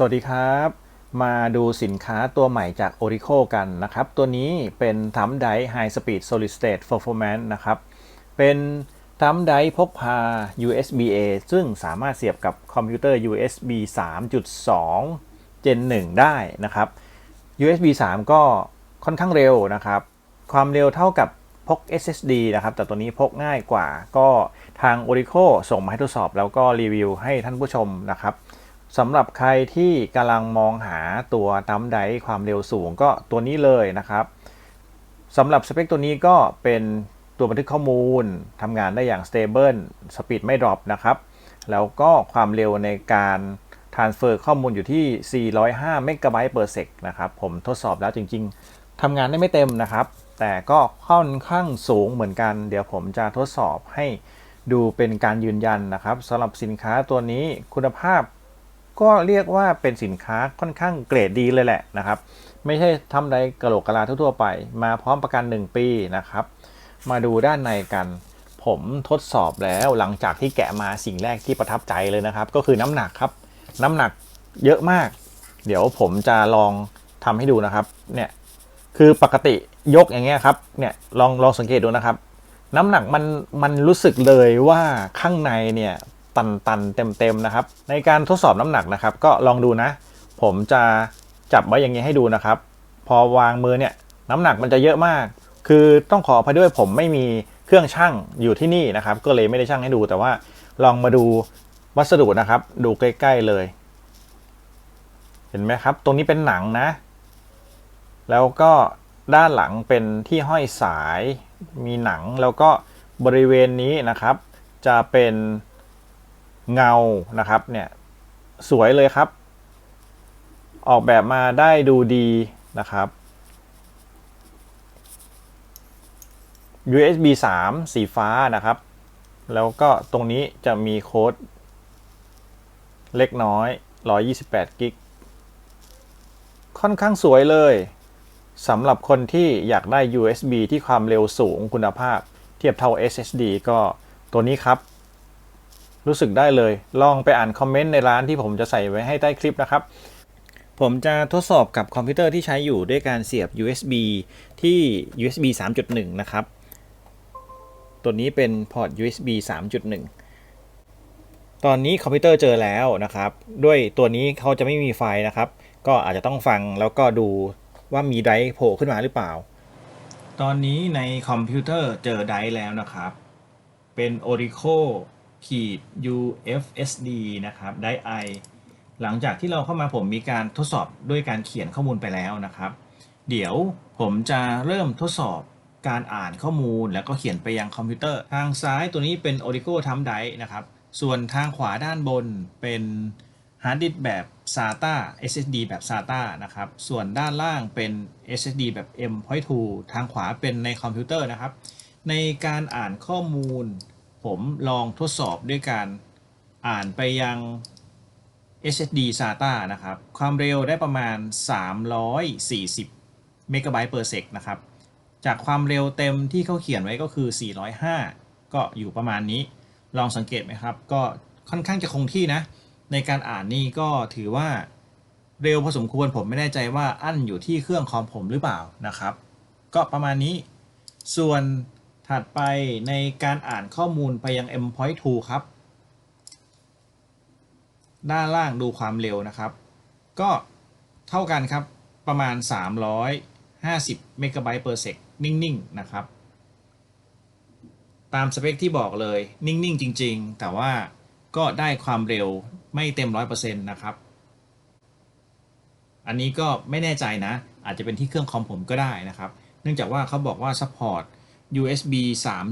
สวัสดีครับ มาดูสินค้าตัวใหม่จาก Oracle กันนะครับ ตัวนี้เป็นทัมได High Speed Solid State Performance นะครับ เป็นทัมไดพกพา USB A ซึ่งสามารถเสียบกับคอมพิวเตอร์ USB 3.2 Gen 1 ได้นะครับ USB 3 ก็ค่อนข้างเร็วนะครับ ความเร็วเท่ากับพก SSD นะครับ แต่ตัวนี้พกง่ายกว่า ก็ทาง Oracle ส่งมาให้ทดสอบแล้วก็รีวิวให้ท่านผู้ชมนะครับ สำหรับใครที่กำลังมองหาตัวตัมไดความเร็วสูงก็ตัวนี้เลยนะครับสำหรับสเปคตัวนี้ก็เป็นตัวบันทึกข้อมูลทำงานได้อย่าง stable สปีดไม่ดรอปนะครับ แล้วก็ความเร็วในการ transfer ข้อมูลอยู่ที่ 405 เมกะไบต์ per sec นะครับ ผมทดสอบแล้วจริงๆทำงานได้ไม่เต็มนะครับ แต่ก็ค่อนข้างสูงเหมือนกัน เดี๋ยวผมจะทดสอบให้ดูเป็นการยืนยันนะครับสำหรับสินค้าตัวนี้คุณภาพ ก็เรียกว่าเป็นสินค้าค่อนข้างเกรดดีเลยแหละนะครับ ไม่ใช่ทำใดกระโหลกกะลาทั่วๆไป มาพร้อมประกัน 1 ปีนะครับ มาดูด้านในกัน ผมทดสอบแล้วหลังจากที่แกะมาสิ่งแรกที่ประทับใจเลยนะครับ ก็คือน้ำหนักครับ น้ำหนักเยอะมาก เดี๋ยวผมจะลองทำให้ดูนะครับเนี่ยคือปกติยกอย่างเงี้ยครับเนี่ยลองลองสังเกตดูนะครับ น้ำหนักมันมันรู้สึกเลยว่าข้างในเนี่ย ตันตันเต็มเต็มๆนะครับ ในการทดสอบน้ำหนักนะครับ ก็ลองดูนะ ผมจะจับไว้อย่างนี้ให้ดูนะครับ พอวางมือเนี่ยน้ำหนักมันจะเยอะมาก คือต้องขออภัยด้วยผมไม่มีเครื่องชั่งอยู่ที่นี่นะครับ ก็เลยไม่ได้ชั่งให้ดูแต่ว่าลองมาดูวัสดุนะครับ ดูใกล้ ๆเลย เห็นไหมครับ ตรงนี้เป็นหนังนะ แล้วก็ด้านหลังเป็นที่ห้อยสาย มีหนังแล้วก็บริเวณนี้นะครับ จะเป็น เงานะครับเนี่ยสวยเลยครับ ออกแบบมาได้ดูดีนะครับ USB 3 สีฟ้านะครับ แล้วก็ตรงนี้จะมีโค้ดเล็กน้อย 128 กิก ค่อนข้างสวยเลยสำหรับคนที่อยากได้ USB ที่ความเร็วสูงคุณภาพ เทียบเท่า SSD ก็ตัวนี้ครับ รู้สึกได้เลย ลองไปอ่านคอมเมนต์ในร้านที่ผมจะใส่ไว้ให้ใต้คลิปนะครับ ผมจะทดสอบกับคอมพิวเตอร์ที่ใช้อยู่ด้วยการเสียบ USB ที่ USB 3.1 นะครับ ตัวนี้เป็นพอร์ต USB 3.1 ตอนนี้คอมพิวเตอร์เจอแล้วนะครับ ด้วยตัวนี้เขาจะไม่มีไฟนะครับ ก็อาจจะต้องฟังแล้วก็ดูว่ามีไดร์โผล่ขึ้นมาหรือเปล่า ตอนนี้ในคอมพิวเตอร์เจอไดร์แล้วนะครับ เป็น Oracle ขีด UFSD นะครับไดรฟ์ i หลังจากที่เราเข้ามาผมมีการทดสอบด้วยการเขียนข้อมูลไปแล้วนะครับ เดี๋ยวผมจะเริ่มทดสอบการอ่านข้อมูลแล้วก็เขียนไปยังคอมพิวเตอร์ ทางซ้ายตัวนี้เป็น Oracle ทำไดนะครับ ส่วนทางขวาด้านบนเป็นฮาร์ดดิสก์แบบ SATA SSD แบบ SATA นะครับ ส่วนด้านล่างเป็น SSD แบบ M.2 ทางขวาเป็นในคอมพิวเตอร์นะครับ ในการอ่านข้อมูล ผมลองทดสอบด้วยการอ่านไปยัง SSD SATA นะครับ ความเร็วได้ประมาณ 340เมกะไบต์ per sec นะครับ จากความเร็วเต็มที่เขาเขียนไว้ก็คือ 405 ก็อยู่ประมาณนี้ ลองสังเกตไหมครับ ก็ค่อนข้างจะคงที่นะ ในการอ่านนี่ก็ถือว่าเร็วพอสมควรผมไม่แน่ใจว่าอั้นอยู่ที่เครื่องคอมผมหรือเปล่านะครับ ก็ประมาณนี้ ส่วน ถัดไปในการอ่านข้อมูลไปยัง M.2 ครับ ด้านล่างดูความเร็วนะครับ ก็เท่ากันครับประมาณ 350เมกะไบต์ per sec นิ่ง ๆ นะครับ ตามสเปคที่บอกเลยนิ่ง ๆ จริง ๆ แต่ว่าก็ได้ความเร็วไม่เต็ม 100%นะครับ อันนี้ก็ไม่แน่ใจนะ อาจจะเป็นที่เครื่องคอมผมก็ได้นะครับ เนื่องจากว่าเขาบอกว่า support USB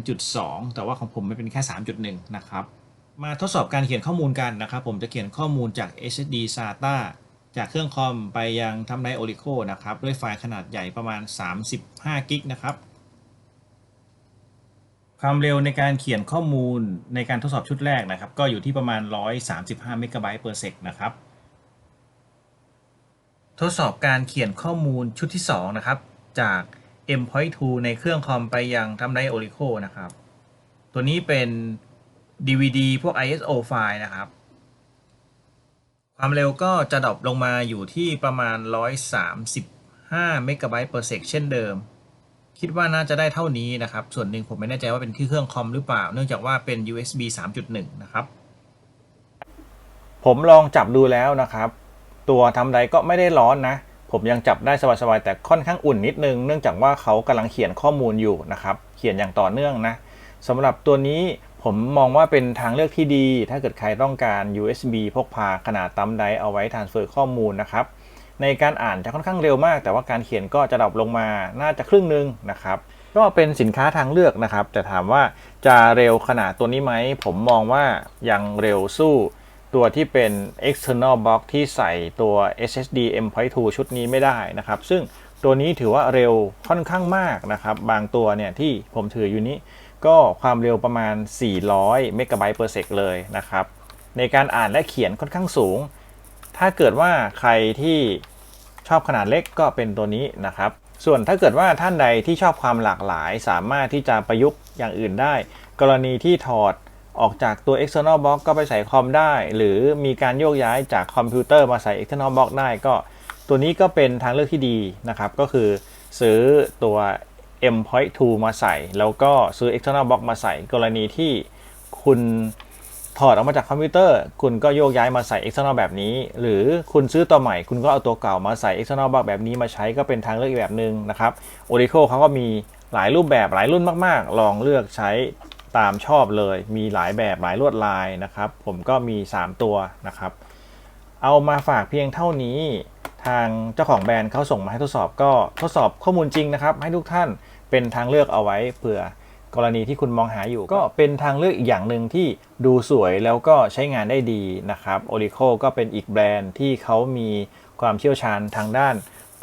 3.2 แต่ว่าของผมมันเป็นแค่ 3.1 นะครับ มาทดสอบการเขียนข้อมูลกันนะครับ ผมจะเขียนข้อมูลจาก SSD SATA จากเครื่องคอมไปยังทำไดโอริโคนะครับ ด้วยไฟล์ขนาดใหญ่ประมาณ 35 กิกนะครับ ความเร็วในการเขียนข้อมูลในการทดสอบชุดแรกนะครับ ก็อยู่ที่ประมาณ 135 เมกะไบต์ per sec นะครับ ทดสอบการเขียนข้อมูลชุดที่ 2 นะครับ จาก M.2 ในเครื่องคอมไปยังทำไดโอริโคนะครับ ตัวนี้เป็น DVD พวก ISO ไฟล์นะครับ ความเร็วก็จะดรอปลงมาอยู่ที่ประมาณ 135เมกะไบต์ per sec เช่นเดิม คิดว่าน่าจะได้เท่านี้นะครับ ส่วนหนึ่งผมไม่แน่ใจว่าเป็นที่เครื่องคอมหรือเปล่า เนื่องจากว่าเป็น USB 3.1 นะครับ ผมลองจับดูแล้วนะครับ ตัวทำไดก็ไม่ได้ร้อนนะ ผมยังจับได้สบายๆแต่ค่อนข้างอุ่นนิดนึง เนื่องจากว่าเขากำลังเขียนข้อมูลอยู่นะครับ เขียนอย่างต่อเนื่องนะสำหรับตัวนี้ผมมองว่าเป็นทางเลือกที่ดี ถ้าเกิดใครต้องการ USB พกพาขนาดตั้มไดเอาไว้ทานเฟอร์ข้อมูลนะครับ ในการอ่านจะค่อนข้างเร็วมาก แต่ว่าการเขียนก็จะดรอปลงมาน่าจะครึ่งหนึงนะครับก็เป็นสินค้าทางเลือกนะครับ แต่ถามว่าจะเร็วขนาดตัวนี้ไหม ผมมองว่ายังเร็วสู้ ตัวที่เป็น external box ที่ใส่ตัว SSD M.2 ชุดนี้ไม่ได้นะครับ ซึ่งตัวนี้ถือว่าเร็วค่อนข้างมากนะครับ บางตัวเนี่ยที่ผมถืออยู่นี้ ก็ความเร็วประมาณ 400 เมกะไบต์ per sec เลยนะครับ ในการอ่านและเขียนค่อนข้างสูง ถ้าเกิดว่าใครที่ชอบขนาดเล็กก็เป็นตัวนี้นะครับ ส่วนถ้าเกิดว่าท่านใดที่ชอบความหลากหลาย สามารถที่จะประยุกต์อย่างอื่นได้ กรณีที่ถอด ออกจากตัว external box ก็ไปใส่คอมได้ หรือมีการโยกย้ายจากคอมพิวเตอร์มาใส่ external box ได้ก็ ตัวนี้ก็เป็นทางเลือกที่ดีนะครับ ก็คือซื้อตัว M.2 มาใส่ แล้วก็ซื้อ external box มาใส่ กรณีที่คุณถอดออกมาจากคอมพิวเตอร์ คุณก็โยกย้ายมาใส่ external แบบนี้ หรือคุณซื้อตัวใหม่ คุณก็เอาตัวเก่ามาใส่ external box แบบนี้มาใช้ก็เป็นทางเลือกอีกแบบหนึ่งนะครับ Oracle เขาก็มีหลายรูปแบบหลายรุ่นมาก ๆ ลองเลือกใช้ ตามชอบเลย มีหลายแบบหลายลวดลายนะครับ ผมก็มี 3 ตัวนะครับ เอามาฝากเพียงเท่านี้ ทางเจ้าของแบรนด์เขาส่งมาให้ทดสอบก็ทดสอบข้อมูลจริงนะครับ ให้ทุกท่านเป็นทางเลือกเอาไว้เผื่อกรณีที่คุณมองหาอยู่ ก็เป็นทางเลือกอีกอย่างหนึ่งที่ดูสวยแล้วก็ใช้งานได้ดีนะครับ Oracle ก็เป็นอีกแบรนด์ที่เขามีความเชี่ยวชาญทางด้าน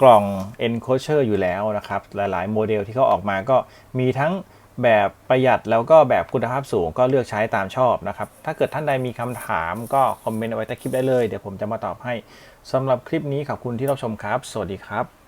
กล่อง enclosure อยู่แล้วนะครับ หลายๆ โมเดลที่เขาออกมาก็มีทั้ง แบบประหยัดแล้วก็แบบคุณภาพสูงก็เลือกใช้ตามชอบนะครับ ถ้าเกิดท่านใดมีคำถามก็คอมเมนต์เอาไว้ใต้คลิปได้เลย เดี๋ยวผมจะมาตอบให้สำหรับคลิปนี้ขอบคุณที่รับชมครับ สวัสดีครับ